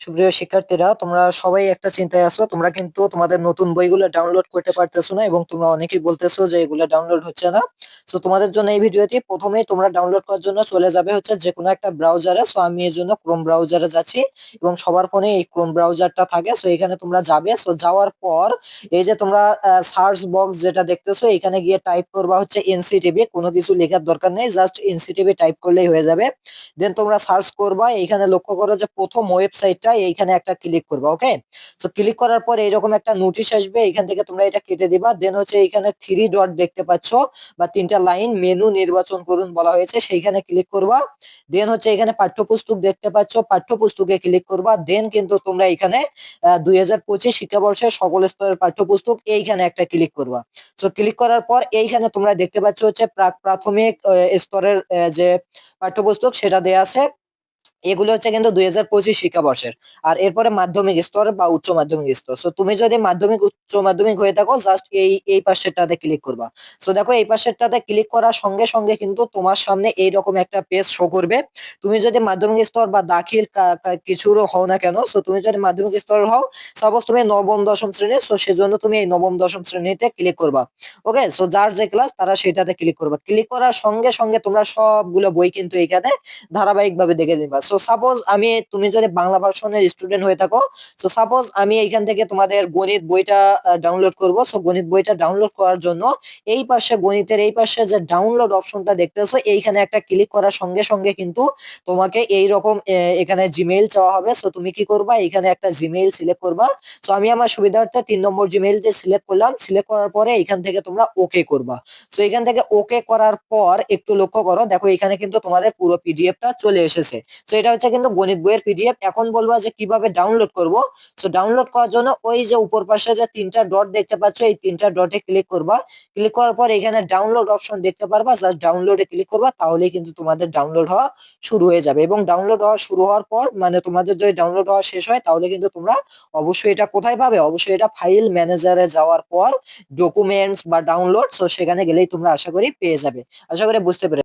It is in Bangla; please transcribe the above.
সুপ্রিয় শিক্ষার্থীরা, তোমরা সবাই একটা চিন্তায় আছো। তোমরা কিন্তু তোমাদের নতুন বইগুলো ডাউনলোড করতে পারতেছো না এবং তোমরা অনেকেই বলতেছো যে এগুলো ডাউনলোড হচ্ছে না। তো তোমাদের জন্য এই ভিডিওটি প্রথমেই তোমরা ডাউনলোড করার জন্য চলে যাবে হচ্ছে যে কোনো একটা ব্রাউজারে সো আমি এর জন্য ক্রোম ব্রাউজারে যাচ্ছি এবং সবার ফোনে এই ক্রোম ব্রাউজারটা থাকে। সো এখানে তোমরা যাবে। সো যাওয়ার পর এই যে তোমরা সার্চ বক্স যেটা দেখতেছো, এখানে গিয়ে টাইপ করবা হচ্ছে এনসিটিভি কোনো কিছু লেখার দরকার নেই জাস্ট এনসিটিভি টাইপ করলেই হয়ে যাবে। দেন তোমরা সার্চ করবা। এখানে লক্ষ্য করো যে প্রথম ওয়েবসাইটটা এইখানে একটা ক্লিক করবা ওকে তো ক্লিক করার পর এইরকম একটা নোটিশ আসবে এখান থেকে তোমরা এটা কেটে দিবা। দেন হচ্ছে এইখানে থ্রি ডট দেখতে পাচ্ছ, বা তিনটা লাইন মেনু নির্বাচন করুন বলা হয়েছে, সেইখানে ক্লিক করবা। দেন হচ্ছে এখানে পাঠ্যপুস্তক দেখতে পাচ্ছ, পাঠ্যপুস্তকে ক্লিক করবা। দেন কিন্তু তোমরা এখানে দুই হাজার পঁচিশ শিক্ষাবর্ষের সকল স্তরের পাঠ্যপুস্তক এইখানে একটা ক্লিক করবা। তো ক্লিক করার পর এইখানে তোমরা দেখতে পাচ্ছ হচ্ছে প্রাক প্রাথমিক স্তরের যে পাঠ্যপুস্তক সেটা দেয়া আছে। এগুলো হচ্ছে কিন্তু দুই হাজার পঁচিশ শিক্ষাবর্ষের। আর এরপরে মাধ্যমিক স্তর বা উচ্চ মাধ্যমিক স্তর। সো তুমি যদি মাধ্যমিক, উচ্চ মাধ্যমিক হয়ে থাকো জাস্ট এই এই পাশেরটাতে ক্লিক করবা। সো দেখো এই পাশেরটাতে ক্লিক করার সঙ্গে সঙ্গে কিন্তু তোমার সামনে এইরকম একটা পেজ শো করবে। তুমি যদি মাধ্যমিক স্তর বা দাখিল কিছুরও হও না কেন সো তুমি যদি মাধ্যমিক স্তর হও সাপোজ তুমি নবম, দশম শ্রেণি সো সেজন্য তুমি এই নবম, দশম শ্রেণীতে ক্লিক করবা। ওকে সো যার যে ক্লাস তারা সেটাতে ক্লিক করবা। ক্লিক করার সঙ্গে সঙ্গে তোমরা সবগুলো বই কিন্তু এখানে ধারাবাহিক ভাবে দেখে নিবা। সো সাপোজ আমি, তুমি যদি বাংলা ভার্সনের স্টুডেন্ট হয়ে থাকো সো সাপোজ আমি এইখান থেকে তোমাদের গণিত বইটা ডাউনলোড করব। সো গণিত বইটা ডাউনলোড করার জন্য এই পাশে গণিতের, এই পাশে যে ডাউনলোড অপশনটা দেখতেছো, এইখানে একটা ক্লিক করার সঙ্গে সঙ্গে কিন্তু তোমাকে এই রকম এখানে জিমেইল চাওয়া হবে। সো তুমি কি করবা? এখানে একটা জিমেইল সিলেক্ট করবা। সো আমি আমার সুবিধার্থে তিন নম্বর জিমেইলটি সিলেক্ট করলাম। সিলেক্ট করার পরে এখান থেকে তোমরা ওকে করবা। সো এখান থেকে ওকে করার পর একটু লক্ষ্য করো। দেখো এখানে কিন্তু তোমাদের পুরো পিডিএফটা চলে এসেছে। তো এটা হচ্ছে কিন্তু গণিত বইয়ের পিডিএফ এখন বলব যে কীভাবে ডাউনলোড করব। সো ডাউনলোড করার জন্য ওই যে উপর পাশে যে তিনটা ডট দেখতে পাচ্ছ, এই তিনটা ডটে ক্লিক করবা। ক্লিক করার পর এখানে ডাউনলোড অপশন দেখতে পারবা। জাস্ট ডাউনলোডে ক্লিক করবা, তাহলেই কিন্তু তোমাদের ডাউনলোড হওয়া শুরু হয়ে যাবে। এবং ডাউনলোড হওয়া শুরু হওয়ার পর মানে তোমাদের যদি ডাউনলোড হওয়া শেষ হয়, তাহলে কিন্তু তোমরা অবশ্যই এটা কোথায় পাবে? অবশ্যই এটা ফাইল ম্যানেজারে যাওয়ার পর ডকুমেন্টস বা ডাউনলোড সো সেখানে গেলেই তোমরা আশা করি পেয়ে যাবে। আশা করি বুঝতে পেরে